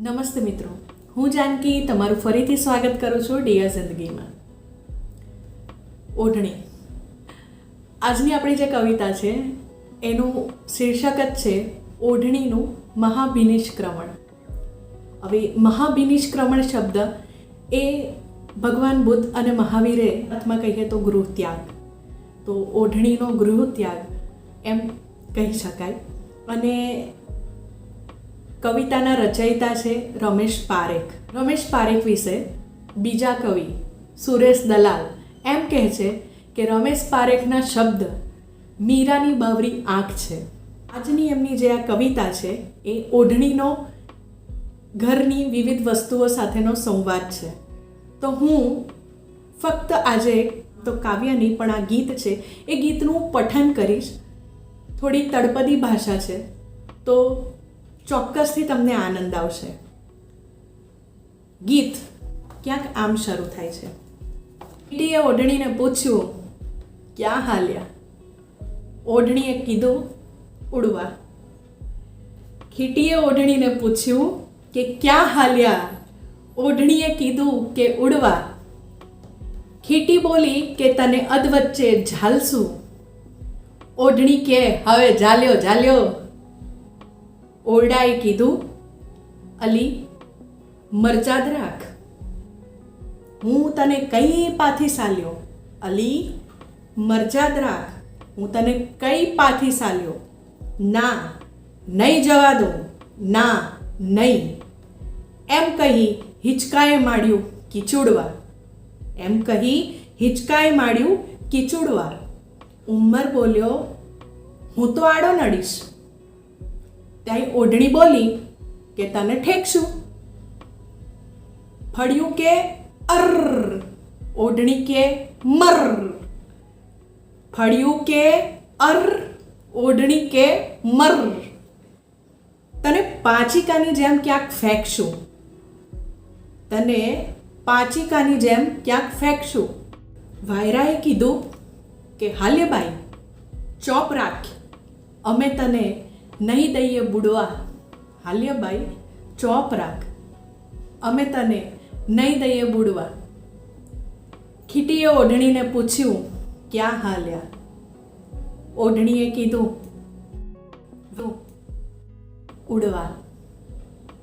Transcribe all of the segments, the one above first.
નમસ્તે મિત્રો. હું જાનકી તમારું ફરીથી સ્વાગત કરું છું ડિયા જિંદગીમાં. ઓઢણી. આજની આપણી જે કવિતા છે, એનું શીર્ષક જ છે, ઓઢણીનું મહાભિનિષ્ક્રમણ. હવે મહાભિનિષ્ક્રમણ શબ્દ એ ભગવાન બુદ્ધ અને મહાવીરે અથવા કહીએ તો ગૃહ ત્યાગ. તો ઓઢણીનો ગૃહ ત્યાગ એમ કહી શકાય. અને કવિતાના રચયિતા છે રમેશ પારેખ. રમેશ પારેખ વિશે બીજા કવિ સુરેશ દલાલ એમ કહે છે કે રમેશ પારેખના શબ્દ મીરાની બાવરી આંખ છે. આજની એમની જે આ કવિતા છે એ ઓઢણીનો ઘરની વિવિધ વસ્તુઓ સાથેનો સંવાદ છે. તો હું ફક્ત આજે તો કાવ્ય નહીં પણ આ ગીત છે એ ગીતનું પઠન કરીશ. થોડી તળપદી ભાષા છે. તો ચોક્કસથી તમને આનંદ આવશે. ગીત ક્યાંક આમ શરૂ થાય છે. કીટીએ ઓઢણીને પૂછ્યું, ક્યાં હાલ્યા? ઓઢણીએ કીધું, ઉડવા. ખીટીએ ઓઢણીને પૂછ્યું, કે ક્યાં હાલ્યા? ઓઢણીએ કીધું, કે ઉડવા. ખીટી બોલી કે, તને અધવચ્ચે ઝાલશું ઓઢણી કે, હવે ઝાલ્યો ઝાલ્યો. ઓરડાએ કીધું, અલી મરજાદ રાખ. હું તને કઈ પાથી સાલ્યો? અલી મરજાદ રાખ. હું તને કઈ પાથી સાલ્યો? ના, નહીં જવા દઉં. ના, નહીં. એમ કહી હિચકાએ માડ્યું કિચુડવા. એમ કહી હિચકાએ માડ્યું કિચુડવા. ઉંમર બોલ્યો, હું તો આડો નડીશ. ત્યાં ઓઢણી બોલી કે તને ઠેકશું. ફળ્યું કે અર, ઓઢણી કે મર. ફળ્યું કે અર, ઓઢણી કે મર. તને પાચિકાની જેમ ક્યાંક ફેંકશું. તને પાંચિકાની જેમ ક્યાંક ફેંકશું. વાયરાએ કીધું કે હાલે બાઈ, ચોપ રાખ. અમે તને નહીં દઈએ બુડવા. હાલ્યબાઈ ચોપ રાખ. અમે તને નહીં દઈએ બુડવા. ખીટીએ ઓઢણીને પૂછ્યું, ક્યાં હાલ્યા? ઓઢણીએ કીધું ઉડવા.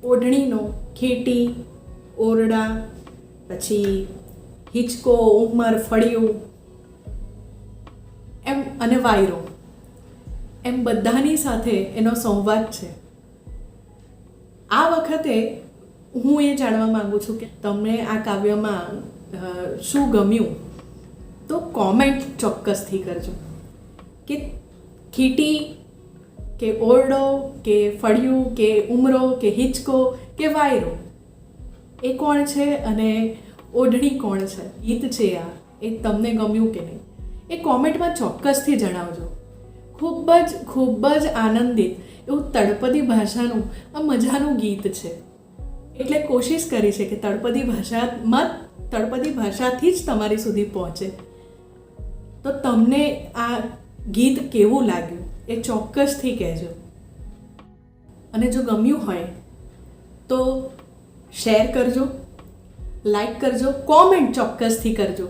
ઓઢણીનો ખીટી, ઓરડા, પછી હિંચકો, ઉમર, ફળિયું, એમ અને વાયરો. એમ બધાની સાથે એનો સંવાદ છે. આ વખતે હું એ જાણવા માગું છું કે તમને આ કાવ્યમાં શું ગમ્યું? તો કોમેન્ટ ચોક્કસથી કરજો. કે ખીટી, કે ઓરડો, કે ફળિયું, કે ઉમરો, કે હિંચકો, કે વાયરો, એ કોણ છે અને ઓઢણી કોણ છે? ગીત છે આ. એ તમને ગમ્યું કે નહીં? એ કોમેન્ટમાં ચોક્કસથી જણાવજો. ખૂબ જ ખૂબ જ આનંદિત એવું તળપદી ભાષાનું, આ મજાનું ગીત છે. એટલે કોશિશ કરી છે કે તળપદી ભાષામાં તળપદી ભાષાથી જ તમારી સુધી પહોંચે. તો તમને આ ગીત કેવું લાગ્યું? એ ચોક્કસથી કહેજો. અને જો ગમ્યું હોય, તો શેર કરજો, લાઈક કરજો, કોમેન્ટ ચોક્કસથી કરજો.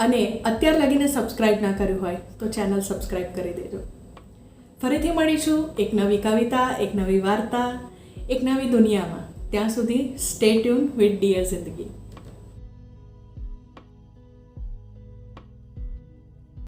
અને અત્યાર લગીને સબસ્ક્રાઈબ ના કર્યું હોય તો ચેનલ સબસ્ક્રાઈબ કરી દેજો. ફરીથી મળીશું એક નવી કવિતા, એક નવી વાર્તા, એક નવી દુનિયામાં. ત્યાં સુધી સ્ટે ટ્યુન વિથ ડિયર જિંદગી